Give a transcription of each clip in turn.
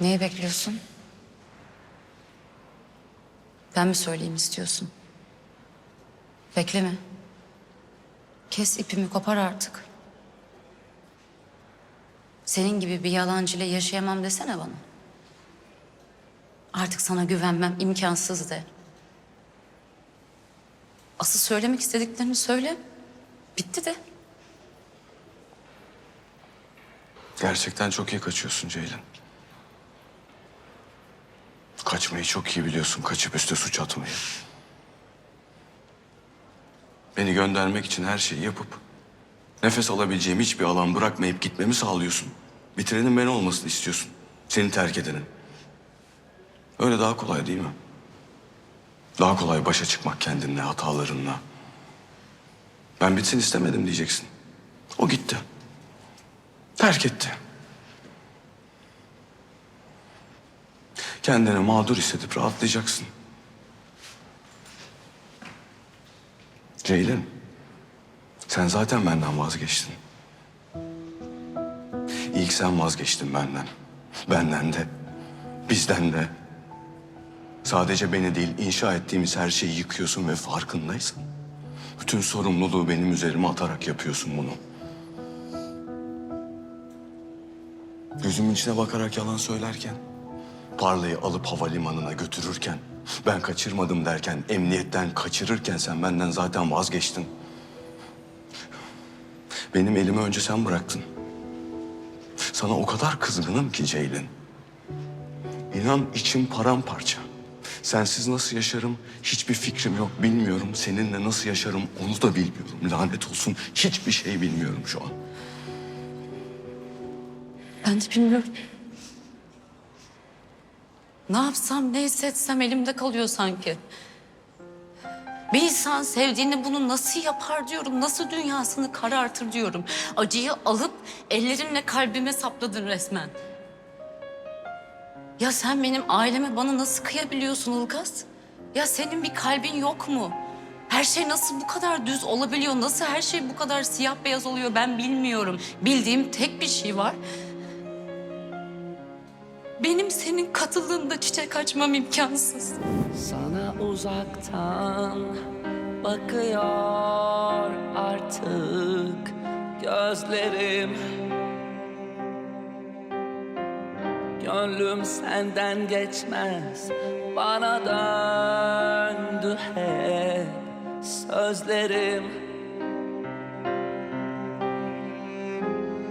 Neyi bekliyorsun? Ben mi söyleyeyim istiyorsun? Bekleme. Kes ipimi kopar artık. Senin gibi bir yalancıyla yaşayamam desene bana. Artık sana güvenmem imkansız de. Asıl söylemek istediklerini söyle. Bitti de. Gerçekten çok iyi kaçıyorsun Ceylin. Kaçmayı çok iyi biliyorsun, kaçıp üste suç atmayı. Beni göndermek için her şeyi yapıp... ...nefes alabileceğim hiçbir alan bırakmayıp gitmemi sağlıyorsun. Bitirenin ben olmasını istiyorsun. Seni terk edenin. Öyle daha kolay değil mi? Daha kolay başa çıkmak kendinle, hatalarınla. Ben bitsin istemedim diyeceksin. O gitti. Terk etti. Kendini mağdur hissedip rahatlayacaksın. Ceylin, sen zaten benden vazgeçtin. İlk sen vazgeçtin benden. Benden de, bizden de. Sadece beni değil, inşa ettiğimiz her şeyi yıkıyorsun ve farkındaysın. Bütün sorumluluğu benim üzerime atarak yapıyorsun bunu. Gözümün içine bakarak yalan söylerken, Parlayı alıp havalimanına götürürken, ben kaçırmadım derken, emniyetten kaçırırken sen benden zaten vazgeçtin. Benim elimi önce sen bıraktın. Sana o kadar kızgınım ki Ceylin. İnan içim paramparça. Sensiz nasıl yaşarım hiçbir fikrim yok, bilmiyorum. Seninle nasıl yaşarım onu da bilmiyorum. Lanet olsun hiçbir şey bilmiyorum şu an. Ben de bilmiyorum. Ne yapsam, ne hissetsem elimde kalıyor sanki. Bir insan sevdiğini bunu nasıl yapar diyorum, nasıl dünyasını karartır diyorum. Acıyı alıp ellerinle kalbime sapladın resmen. Ya sen benim aileme bana nasıl kıyabiliyorsun Ilgaz? Ya senin bir kalbin yok mu? Her şey nasıl bu kadar düz olabiliyor? Nasıl her şey bu kadar siyah beyaz oluyor ben bilmiyorum. Bildiğim tek bir şey var. Benim senin katıldığında çiçek açmam imkansız. Sana uzaktan bakıyor artık gözlerim Gönlüm senden geçmez bana döndü hep sözlerim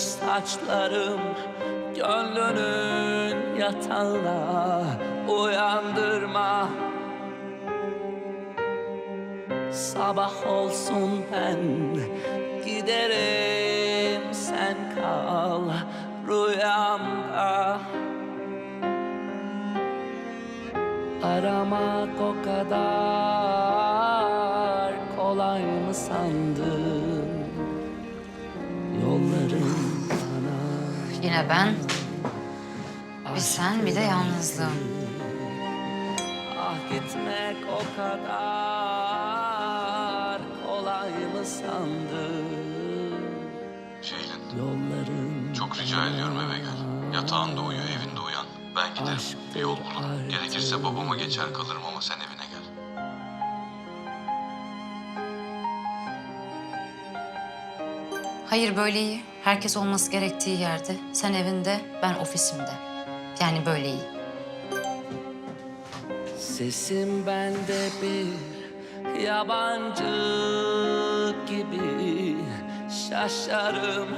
Dağılmış saçlarım gönlünün yatağına uyandırma Sabah olsun ben giderim sen kal rüyamda Aramak o kadar kolay mı sandın? Yine ben, bir sen bir de yalnızlığım. Ah gitmek o kadar kolay mı sandın? Ceylin, Yolların çok rica ediyorum eve gel. Yatağında uyu, evinde uyan. Ben giderim, bir yol bulurum. Gerekirse babama geçer kalırım ama sen evine Hayır böyle iyi. Herkes olması gerektiği yerde. Sen evinde, ben ofisimde. Yani böyle iyi. Sesim bende bir yabancı gibi şaşarım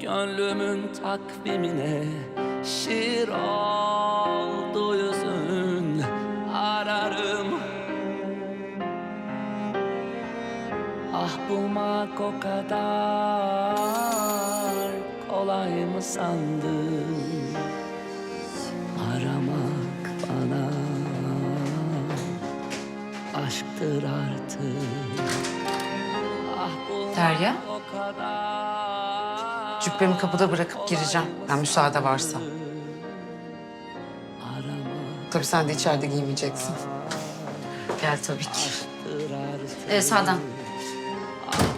Gönlümün takvimine şiir oldu Ah bulmak o kadar kolay mı sandın? Aramak bana aşktır artık. Ah bulmak Derya? o kadar Cübbemi kapıda bırakıp gireceğim. Yani müsaade varsa. Tabii sen de içeride giymeyeceksin. Gel tabii ki. Ee, sağdan.